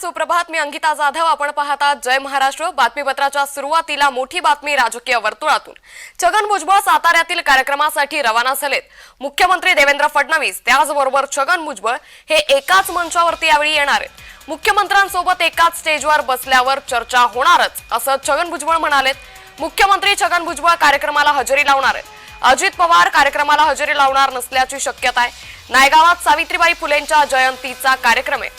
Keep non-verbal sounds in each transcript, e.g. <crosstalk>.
सुप्रभात मी अंकिता जाधव. आपण पाहता जय महाराष्ट्र. बातमीपत्राच्या सुरुवातीला मोठी बातमी राजकीय वर्तुळातून. छगन भुजबळ साताऱ्यातील कार्यक्रमासाठी रवाना झालेत. मुख्यमंत्री देवेंद्र फडणवीस त्याचबरोबर छगन भुजबळ हे एकाच मंचावरती यावेळी येणार आहेत. मुख्यमंत्र्यांसोबत एकाच स्टेजवर बसल्यावर चर्चा होणारच असं छगन भुजबळ म्हणालेत. मुख्यमंत्री छगन भुजबळ कार्यक्रमाला हजेरी लावणार आहेत. अजित पवार कार्यक्रमाला हजेरी लावणार नसल्याची शक्यता आहे. नायगावात सावित्रीबाई फुलेंच्या जयंतीचा कार्यक्रम आहे.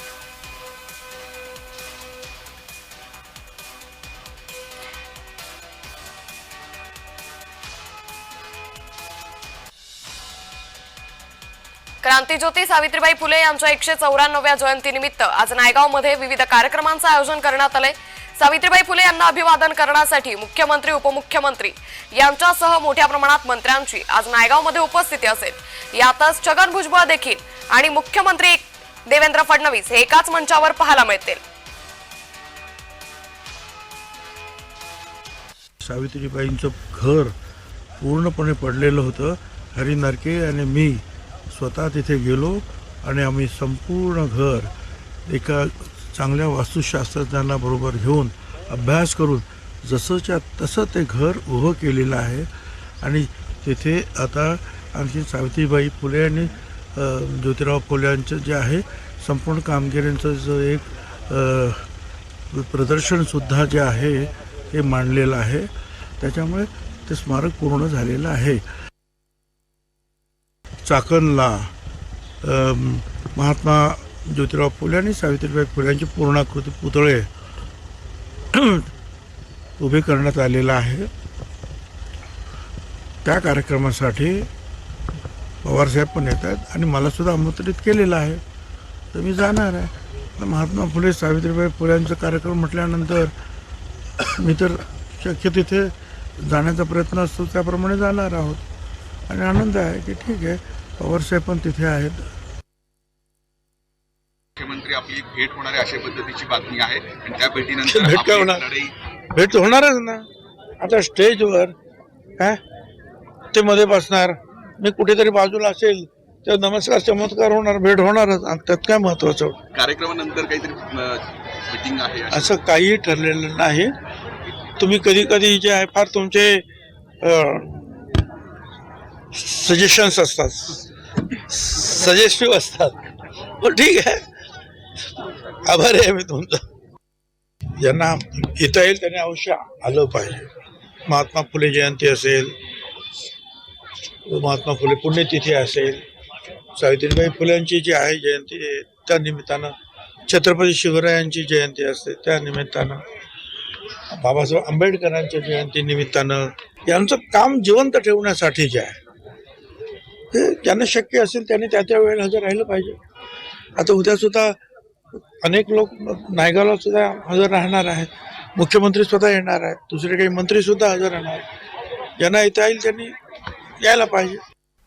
क्रांतीज्योती सावित्रीबाई फुले यांच्या एकशे चौऱ्याण्णव्या जयंतीनिमित्त आज नायगावमध्ये विविध कार्यक्रमांचं आयोजन करण्यात आलंय. सावित्रीबाई फुले यांना अभिवादन करण्यासाठी मुख्यमंत्री उपमुख्यमंत्री यांच्यासह मोठ्या प्रमाणात मंत्र्यांची आज नायगावमध्ये उपस्थिती असेल. यातच छगन भुजबळ देखील आणि मुख्यमंत्री देवेंद्र फडणवीस हे एकाच मंचावर पाहायला मिळतील. सावित्रीबाईंचं घर पूर्णपणे पडलेलं होतं. हरी नारके आणि मी स्वतः तिथे गेलो आणि आम्ही संपूर्ण घर एका चांगल्या वास्तुशास्त्रज्ञांना बरोबर घेऊन अभ्यास करून जसंच्या तसं ते घर उभं केलेलं आहे. आणि तिथे आता आणखी सावित्रीबाई फुले आणि ज्योतिराव फुले यांचं जे आहे संपूर्ण कामगिरींचं जो एक प्रदर्शनसुद्धा जे आहे हे मांडलेलं आहे. त्याच्यामुळे ते स्मारक पूर्ण झालेलं आहे. चाकणला महात्मा ज्योतिराव फुले आणि सावित्रीबाई फुले यांचे पूर्णाकृती पुतळे <clears throat> उभे करण्यात आलेला आहे. त्या कार्यक्रमासाठी पवारसाहेब पण येत आहेत आणि मलासुद्धा आमंत्रित केलेलं आहे. तर मी जाणार आहे. महात्मा फुले सावित्रीबाई फुले यांचा कार्यक्रम म्हटल्यानंतर <clears throat> मी तर शक्य तिथे जाण्याचा प्रयत्न असतो त्याप्रमाणे जाणार आहोत. आणि आनंद आहे की ठीक आहे. पवारसाहेब पण तिथे आहेत. मुख्यमंत्री आपली एक भेट होणार आहे अशा पद्धतीची बातमी आहे. आणि त्या भेटीनंतर भेट काय आपली होणार? लढाई भेट होणारच ना. आता स्टेजवर काय ते मध्ये बसणार. मी कुठेतरी बाजूला असेल तर नमस्कार चमत्कार होणार भेट होणारच. आणि त्यात काय महत्वाचं? कार्यक्रमानंतर काहीतरी मिटिंग आहे अशी- असं काहीही ठरलेलं नाही. तुम्ही कधी कधी जे आहे फार तुमचे सजेशन्स असतात. सजेस्टिव्ह असतात. पण ठीक आहे. आभारी आहे मी तुमचा. ज्यांना येता येईल त्यांनी अवश्य आलं पाहिजे. महात्मा फुले जयंती असेल महात्मा फुले पुण्यतिथी असेल सावित्रीबाई फुल्यांची जी आहे जयंती त्या निमित्तानं छत्रपती शिवरायांची जयंती असते त्या निमित्तानं बाबासाहेब आंबेडकरांच्या जयंती निमित्तानं यांचं काम जिवंत ठेवण्यासाठी जे आहे ते ज्यांना शक्य असेल त्यांनी त्या त्या वेळेला हजर राहिलं पाहिजे. आता उद्या सुद्धा अनेक लोक नायगावला सुद्धा हजर राहणार आहेत. मुख्यमंत्री स्वतः येणार आहेत. दुसरे काही मंत्री सुद्धा हजर राहणार आहेत. ज्यांना येता येईल त्यांनी यायला पाहिजे.